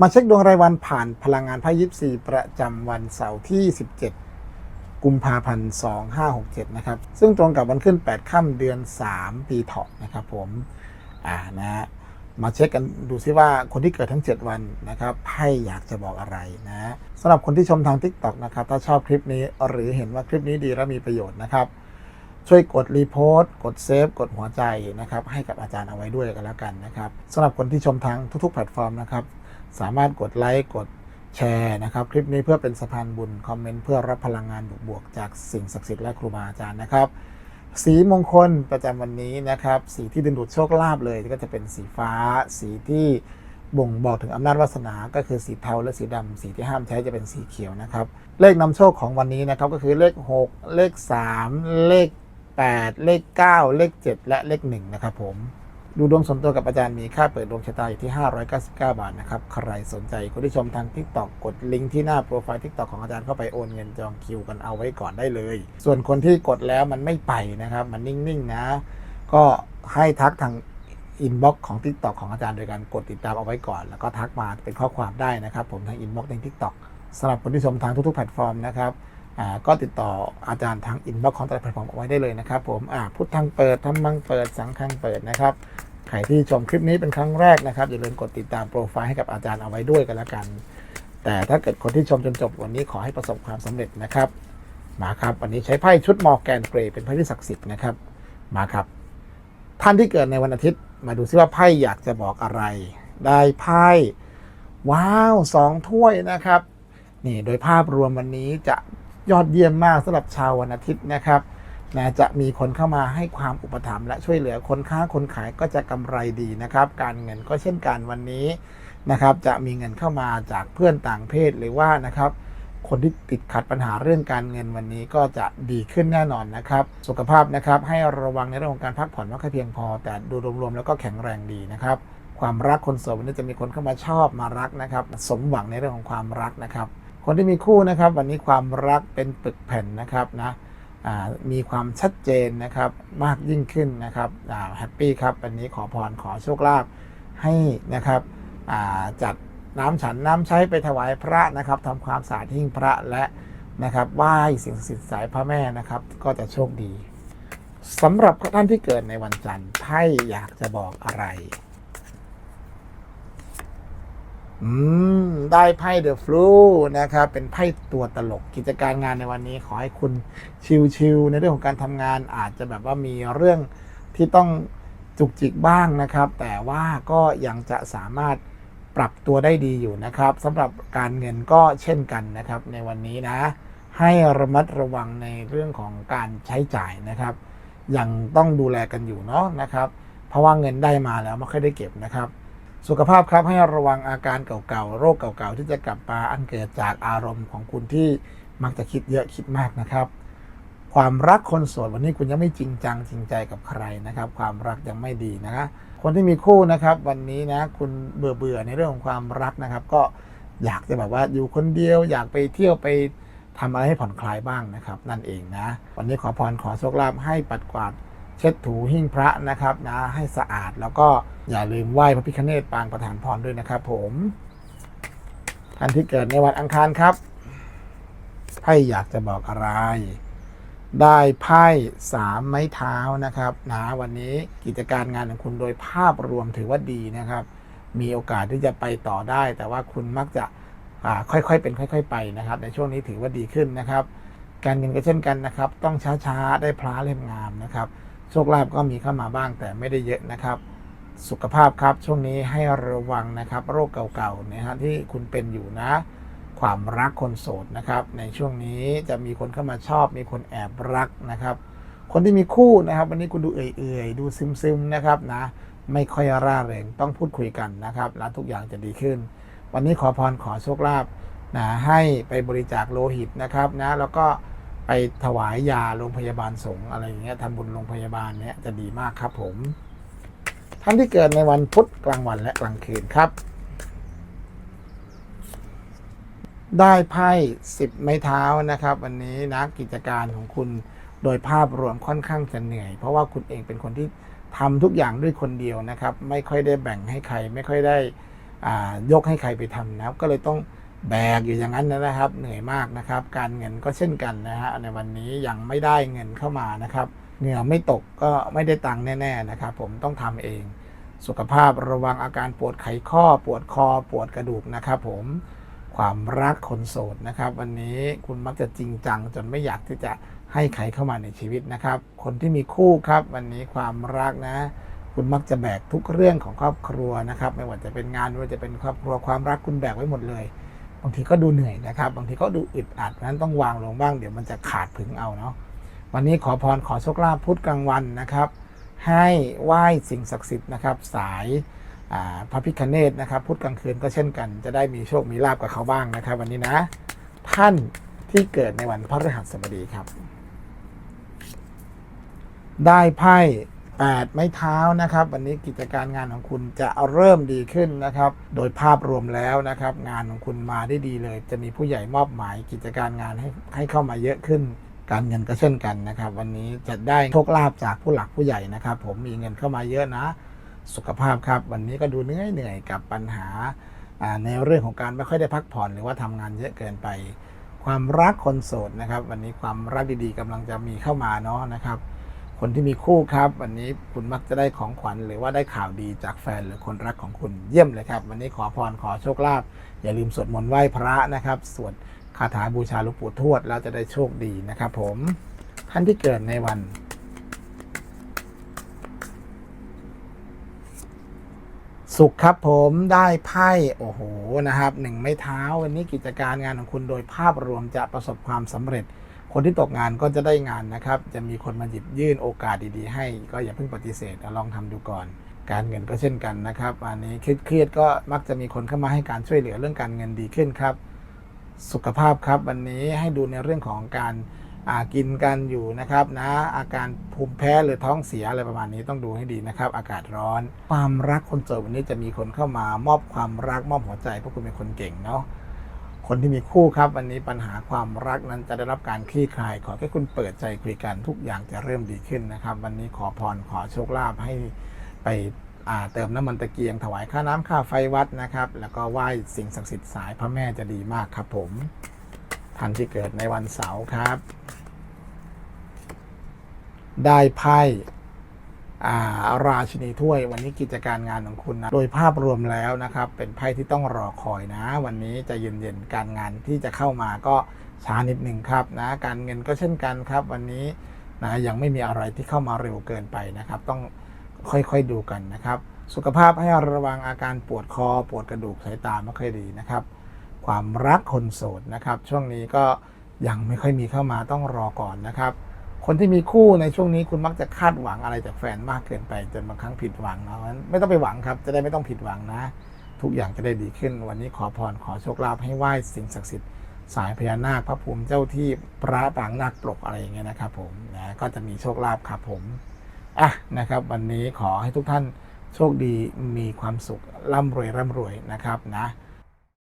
มาเช็คดวงรายวันผ่านพลังงานไพ่ยิปซีประจำวันเสาร์ที่ 17 กุมภาพันธ์ 2567 นะครับ ซึ่งตรงกับวันขึ้น 8 ค่ำเดือน 3 ปีเถาะนะครับผม อ่านะฮะมาเช็คกันดูซิว่าคนที่เกิดทั้ง 7 วันนะครับไพ่อยากจะบอกอะไรนะสำหรับคนที่ชมทาง TikTok นะครับ ถ้าชอบคลิปนี้หรือเห็นว่าคลิปนี้ดีและมีประโยชน์นะครับช่วยกดรีโพสต์กดเซฟกดหัวใจนะครับให้กับอาจารย์เอาไว้ด้วยกันแล้วกันนะครับสำหรับคนที่ชมทางทุกๆ แพลตฟอร์มนะครับ สามารถกดไลค์กดแชร์นะครับ คลิปนี้เพื่อเป็นสะพานบุญ คอมเมนต์เพื่อรับพลังงานบวกๆจากสิ่งศักดิ์สิทธิ์และครูบาอาจารย์นะครับ สีมงคลประจำวันนี้นะครับ สีที่ดึงดูดโชคลาภเลยก็จะเป็นสีฟ้า สีที่บ่งบอกถึงอำนาจวาสนา ก็คือสีเทาและสีดำสีที่ห้ามใช้จะเป็นสีเขียวนะครับ เลขนำโชคของวันนี้นะครับก็คือเลข 6 เลข 3 เลข 8 เลข 9 เลข 7 และเลข1นะครับผม ดูดวงส่วนตัวกับอาจารย์มีค่าเปิดดวงชะตาอยู่ที่ 599 บาทนะครับ ใครสนใจคนที่ชมทาง TikTok กดลิงก์ที่หน้าโปรไฟล์ TikTok ของอาจารย์เข้าไปโอนเงินจองคิวกันเอาไว้ก่อนได้เลย ส่วนคนที่กดแล้วมันไม่ไปนะครับ มันนิ่งๆนะ ก็ให้ทักทางอินบ็อกซ์ของ TikTok ของอาจารย์โดยการกดติดตามเอาไว้ก่อน แล้วก็ทักมาเป็นข้อความได้นะครับ ผมทางอินบ็อกซ์ใน TikTok สำหรับคนที่ชมทางทุกๆแพลตฟอร์มนะครับ ก็ติดต่ออาจารย์ทางอินบ็อกซ์ของแต่ละแพลตฟอร์มเอาไว้ได้เลยนะครับผมพุทธังเปิดธรรมังเปิดสังฆังเปิดนะครับใครที่ชมคลิปนี้เป็นครั้งแรกนะครับอย่าลืมกดติดตามโปรไฟล์ให้กับอาจารย์เอาไว้ด้วยกันล้วกัน แต่ถ้าเกิดคนที่ชมจนจบวันนี้ขอให้ประสบความสำเร็จนะครับมาครับวันนี้ใช้ไพ่ชุดมอแกนเกรเป็นไพ่ที่ศักดิ์สิทธิ์นะครับมาครับ ท่านที่เกิดในวันอาทิตย์ มาดูซิว่าไพ่อยากจะบอกอะไร ได้ไพ่ว้าวสองถ้วยนะครับนี่โดยภาพรวมวันนี้จะ ยอดเยี่ยมมากสำหรับชาววันอาทิตย์นะครับนะจะมีคนเข้ามาให้ความอุปถัมภ์และช่วยเหลือคนค้าคนขายก็จะกำไรดีนะครับ การเงินก็เช่นกันวันนี้นะครับ จะมีเงินเข้ามาจากเพื่อนต่างเพศหรือว่านะครับ คนที่ติดขัดปัญหาเรื่องการเงินวันนี้ก็จะดีขึ้นแน่นอนนะครับ สุขภาพนะครับให้ระวังในเรื่องของการพักผ่อนไม่ค่เพียงพอ แต่ดูรวมๆแล้วก็แข็งแรงดีนะครับ ความรักคนโสดวันนี้จะมีคนเข้ามาชอบมารักนะครับ สมหวังในเรื่องของความรักนะครับ คนที่มีคู่นะครับ วันนี้ความรักเป็นปึกแผ่นนะครับนะมีความชัดเจนนะครับมากยิ่งขึ้นนะครับแฮปปี้ครับวันนี้ขอพรขอโชคลาภให้นะครับจัดน้ำฉันน้ำใช้ไปถวายพระนะครับทำความสะอาดหิ้งพระและนะครับไหว้สิ่งศักดิ์สิทธิ์สายพระแม่นะครับ ก็จะโชคดีสำหรับท่านที่เกิดในวันจันทร์ไพ่อยากจะบอกอะไร อืม ได้ไพ่เดอะฟลูนะครับ เป็นไพ่ตัวตลกกิจการงานในวันนี้ ขอให้คุณชิลๆในเรื่องของการทำงานอาจจะแบบว่ามีเรื่องที่ต้องจุกจิกบ้างนะครับ แต่ว่าก็ยังจะสามารถปรับตัวได้ดีอยู่นะครับสำหรับการเงินก็เช่นกันนะครับ ในวันนี้นะ ให้ระมัดระวังในเรื่องของการใช้จ่ายนะครับ ยังต้องดูแลกันอยู่เนาะนะครับ เพราะว่าเงินได้มาแล้วไม่ค่อยได้เก็บนะครับ สุขภาพครับให้ระวังอาการเก่าๆ โรคเก่าๆ ที่จะกลับมาอันเกิดจากอารมณ์ของคุณที่มักจะคิดเยอะคิดมากนะครับ ความรักคนโสดวันนี้คุณยังไม่จริงจังจริงใจกับใครนะครับ ความรักยังไม่ดีนะคนที่มีคู่นะครับวันนี้นะคุณเบื่อเบื่อๆในเรื่องของความรักนะครับ ก็อยากจะแบบว่าอยู่คนเดียว อยากไปเที่ยวไปทำอะไรให้ผ่อนคลายบ้างนะครับ นั่นเองนะ วันนี้ขอพรขอโชคลาภให้ปัดกวาด เช็ดถูหิ้งพระนะครับนะให้สะอาดแล้วก็อย่าลืมไหว้พระพิฆเนศปางประธานพรด้วยนะครับผมท่านที่เกิดในวันอังคารครับไพ่อยากจะบอกอะไร ได้ไพ่สามไม้เท้านะครับนะวันนี้กิจการงานของคุณโดยภาพรวมถือว่าดีนะครับ มีโอกาสที่จะไปต่อได้ แต่ว่าคุณมักจะค่อยๆเป็นค่อย ๆ ไปนะครับ ในช่วงนี้ถือว่าดีขึ้นนะครับ การเงินก็เช่นกันนะครับ ต้องช้าๆได้พระเล่มงามนะครับ โชคลาภก็มีเข้ามาบ้างแต่ไม่ได้เยอะนะครับ สุขภาพครับช่วงนี้ให้ระวังนะครับ โรคเก่าๆนะฮะที่คุณเป็นอยู่นะ ความรักคนโสดนะครับ ในช่วงนี้จะมีคนเข้ามาชอบ มีคนแอบรักนะครับ คนที่มีคู่นะครับ วันนี้คุณดูเอื่อยๆ ดูซึมๆนะครับนะไม่ค่อยร่าเริงต้องพูดคุยกันนะครับ แล้วทุกอย่างจะดีขึ้น วันนี้ขอพรขอโชคลาภนะให้ไปบริจาคโลหิตนะครับนะแล้วก็ ไปถวายยาโรงพยาบาลสงฆ์อะไรอย่างเงี้ยทำบุญโรงพยาบาลเนี้ยจะดีมากครับผม ท่านที่เกิดในวันพุธกลางวันและกลางคืนครับ ได้ไพ่สิบไม้เท้านะครับ วันนี้นะกิจการของคุณโดยภาพรวมค่อนข้างจะเหนื่อย เพราะว่าคุณเองเป็นคนที่ทำทุกอย่างด้วยคนเดียวนะครับ ไม่ค่อยได้แบ่งให้ใคร ไม่ค่อยได้ยกให้ใครไปทำนะครับ ก็เลยต้อง แบกอยู่อย่างนั้นนะครับ เหนื่อยมากนะครับ การเงินก็เช่นกันนะฮะในวันนี้ยังไม่ได้เงินเข้ามานะครับเหงื่อไม่ตกก็ไม่ได้ตังค์แน่ๆนะครับ ผมต้องทำเอง สุขภาพระวังอาการปวดไขข้อ ปวดคอปวดกระดูกนะครับ ผมความรักคนโสดนะครับ วันนี้คุณมักจะจริงจัง จนไม่อยากที่จะให้ใครเข้ามาในชีวิตนะครับ คนที่มีคู่ครับ วันนี้ความรักนะ คุณมักจะแบกทุกเรื่องของครอบครัวนะครับ ไม่ว่าจะเป็นงานไม่ว่าจะเป็นครอบครัวความรักคุณแบกไว้หมดเลย บางทีก็ดูเหนื่อยนะครับ บางทีก็ดูอึดอัดเพราะนั้นต้องวางลงบ้างเดี๋ยวมันจะขาดผึงเอาเนาะวันนี้ขอพรขอโชคลาภพุธกลางวันนะครับ ให้ไหว้สิ่งศักดิ์สิทธิ์นะครับ สายาพระพิคเนตนะครับพุธกลางคืนก็เช่นกัน จะได้มีโชคมีลาบกับเขาบ้างนะครับ วันนี้นะ ท่านที่เกิดในวันพฤหัสบดีครับ ได้ไพ่ แปดไม้เท้านะครับ วันนี้กิจการงานของคุณจะเริ่มดีขึ้นนะครับ โดยภาพรวมแล้วนะครับ งานของคุณมาได้ดีเลย จะมีผู้ใหญ่มอบหมายกิจการงานให้ให้เข้ามาเยอะขึ้นการเงินก็เช่นกันนะครับ วันนี้จะได้โชคลาภจากผู้หลักผู้ใหญ่นะครับ ผมมีเงินเข้ามาเยอะนะ สุขภาพครับ วันนี้ก็ดูเหนื่อยเหนื่อยกับปัญหาอ่าในเรื่องของการไม่ค่อยได้พักผ่อนหรือว่าทำงานเยอะเกินไป ความรักคนโสดนะครับ วันนี้ความรักดีๆกำลังจะมีเข้ามาเนาะนะครับ คนที่มีคู่ครับ วันนี้คุณมักจะได้ของขวัญหรือว่าได้ข่าวดีจากแฟนหรือคนรักของคุณเยี่ยมเลยครับ วันนี้ขอพรขอโชคลาภอย่าลืมสวดมนต์ไหว้พระนะครับสวดคาถาบูชาหลวงปู่ทวดแล้วจะได้โชคดีนะครับ ผมท่านที่เกิดในวันสุขครับผมได้ไพ่โอ้โหนะครับหนึ่งไม้เท้า วันนี้กิจการงานของคุณโดยภาพรวมจะประสบความสำเร็จ คนที่ตกงานก็จะได้งานนะครับ จะมีคนมาหยิบยื่นโอกาสดีๆ ให้ ก็อย่าเพิ่งปฏิเสธลองทำดูก่อน การเงินก็เช่นกันนะครับอันนี้เครียดๆก็มักจะมีคนเข้ามาให้การช่วยเหลือเรื่องการเงินดีขึ้นครับ สุขภาพครับวันนี้ให้ดูในเรื่องของการกินกันอยู่นะครับนะอาการภูมิแพ้หรือท้องเสียอะไรประมาณนี้ต้องดูให้ดีนะครับ อากาศร้อน ความรักคนโสดวันนี้จะมีคนเข้ามามอบความรักมอบหัวใจเพราะคุณเป็นคนเก่งเนาะ คนที่มีคู่ครับ วันนี้ปัญหาความรักนั้นจะได้รับการคลี่คลาย ขอแค่คุณเปิดใจคุยกันทุกอย่างจะเริ่มดีขึ้นนะครับ วันนี้ขอพรขอโชคลาภให้ไปอ่าเติมน้ำมันตะเกียงถวายค่าน้ำค่าไฟวัดนะครับ แล้วก็ไหว้สิ่งศักดิ์สิทธิ์สายพระแม่จะดีมากครับผมท่านที่เกิดในวันเสาร์ครับ ได้ไพ่ ราชินีถ้วย วันนี้กิจการงานของคุณนะโดยภาพรวมแล้วนะครับ เป็นไพ่ที่ต้องรอคอยนะ วันนี้จะเย็นๆการงานที่จะเข้ามาก็ช้านิดหนึ่งครับนะการเงินก็เช่นกันครับ วันนี้นะยังไม่มีอะไรที่เข้ามาเร็วเกินไปนะครับ ต้องค่อยๆดูกันนะครับ สุขภาพให้ระวังอาการปวดคอ ปวดกระดูกสายตาไม่ค่อยดีนะครับ ความรักคนโสดนะครับ ช่วงนี้ก็ยังไม่ค่อยมีเข้ามาต้องรอก่อนนะครับ คนที่มีคู่ในช่วงนี้คุณมักจะคาดหวังอะไรจากแฟนมากเกินไปจนบางครั้งผิดหวังเนาะงั้นไม่ต้องไปหวังครับ จะได้ไม่ต้องผิดหวังนะ ทุกอย่างจะได้ดีขึ้น วันนี้ขอพรขอโชคลาภให้ไหว้สิ่งศักดิ์สิทธิ์สายพญานาคพระภูมิเจ้าที่พระปางนาคปลกอะไรอย่างเงี้ยนะครับผมนะก็จะมีโชคลาภครับผมอะนะครับ วันนี้ขอให้ทุกท่านโชคดีมีความสุขร่ำรวยร่ำรวยนะครับนะ